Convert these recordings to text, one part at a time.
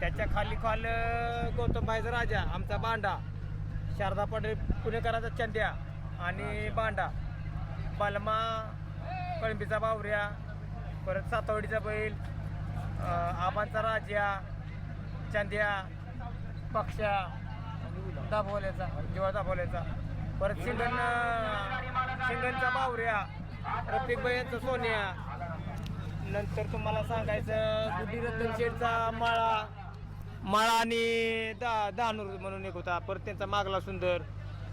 त्याच्याखाली खाल गौतम भाईचा राजा आमचा बांडा. शारदा पाटील पुणेकराचा चंद्या आणि बांडा. बालमा कळंबीचा बावऱ्या परत सातवडीचा बैल आबांचा राजा चंद्या पक्षा दाभोल्याचा जेव्हा दाभोल्याचा परत शिंगण शिंगणचा बावऱ्या रफिक यांचा सोन्या. नंतर तुम्हाला सांगायचं गुडी रतन शेठचा माळा. माळा आणि दा दानूर म्हणून एक होता. परत त्यांचा मागला सुंदर.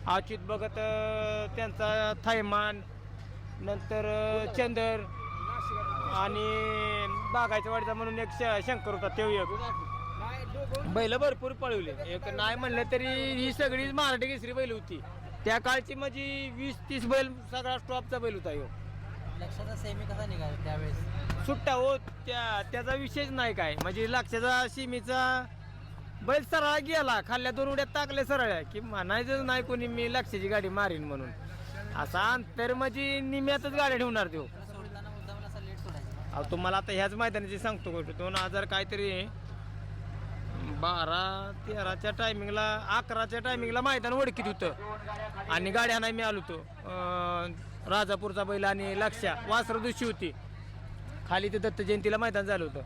अच्युत भगत अं, त्यांचा थायमान नंतर चंदर आणि बागायच्या वाडीचा म्हणून एक श- शंकर होता तो एक. बैल भरपूर पळवले. एक नाही म्हणलं तरी ही सगळी मराठी केसरी बैल होती. त्या काळची म्हणजे वीस तीस बैल सगळा स्टॉपचा बैल होता ह्यो लक्षाचा सेमी कसा निघाला त्यावेळेस? सुट्टा हो त्या त्याचा विषयच नाही काय. म्हणजे लक्षाचा शिमीचा बैल सरळ गेला खाल्ल्या दोन उड्यात टाकले सरळ. की म्हणायचं नाही कोणी मी लक्षाची गाडी मारीन म्हणून. असा अंतर म्हणजे निम्यातच गाड्या ठेवणार तो. अहो तुम्हाला आता ह्याच मैदानाची सांगतो गोष्ट. दोन हजार काहीतरी बारा तेराच्या टायमिंगला अकराच्या टायमिंगला मैदान ओळखीत होतं. आणि गाड्या नाही मी आलो होतो राजापूरचा बैल आणि लक्षा वासर दिवशी होती. खाली ते दत्त जयंतीला मैदान झालं होतं.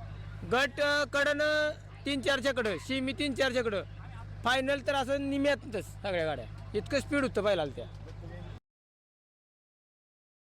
गट कडनं तीन चारच्याकडं शिमी तीन चारच्याकडं. फायनल तर असं निम्यातच सगळ्या गाड्या. इतकं स्पीड होतं बैलाला त्या.